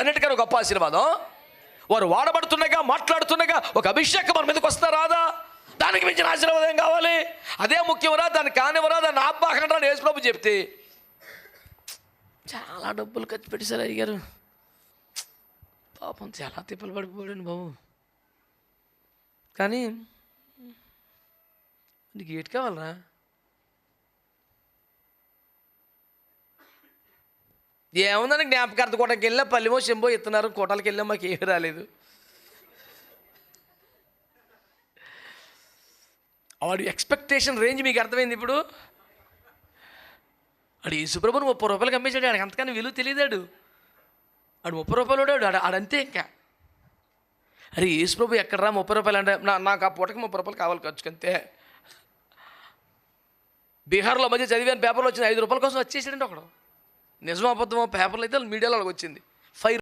అన్నిటికన్నా గొప్ప ఆశీర్వాదం. వారు వాడబడుతుండగా మాట్లాడుతుండగా ఒక అభిషేకం మన మీదకి వస్తా రాదా? దానికి మించిన ఆశీర్వాదం కావాలి? అదే ముఖ్యమరా దాన్ని కానివరా దాన్ని ఆపాకండి అని యేసుప్రభు చెప్తే చాలా డబ్బులు ఖర్చు పెట్టేశారు అయ్యారు పాపం చాలా తిప్పలు పడిపోయాడు బాబు. కానీ నీకు ఏటి కావాలరా? ఏముందని జ్ఞాపకార్థ కోటకి వెళ్ళా పల్లిమో శంభో ఇస్తున్నారు కోటలకి వెళ్ళా మాకు ఏమీ రాలేదు. వాడు ఎక్స్పెక్టేషన్ రేంజ్ మీకు అర్థమైంది ఇప్పుడు? ఆడు యేసుప్రభుని ముప్పై రూపాయలకి అమ్మేశాడు ఆడికి అంతకన్నా విలువ తెలియదాడు ఆడు. ముప్పై రూపాయలు వాడు ఆడు ఆడంతే ఇంకా. అరే యేసుప్రభు ఎక్కడరా ముప్పై రూపాయలు అంటే? నా నాకు ఆ పూటకి ముప్పై రూపాయలు కావాలి ఖర్చుకంతే బీహార్లో మధ్య చదివాను పేపర్లో వచ్చిన ఐదు రూపాయల కోసం వచ్చేసాడండి ఒకడు. నిజం అబద్ధమో పేపర్లో అయితే మీడియాలో వచ్చింది ఫైవ్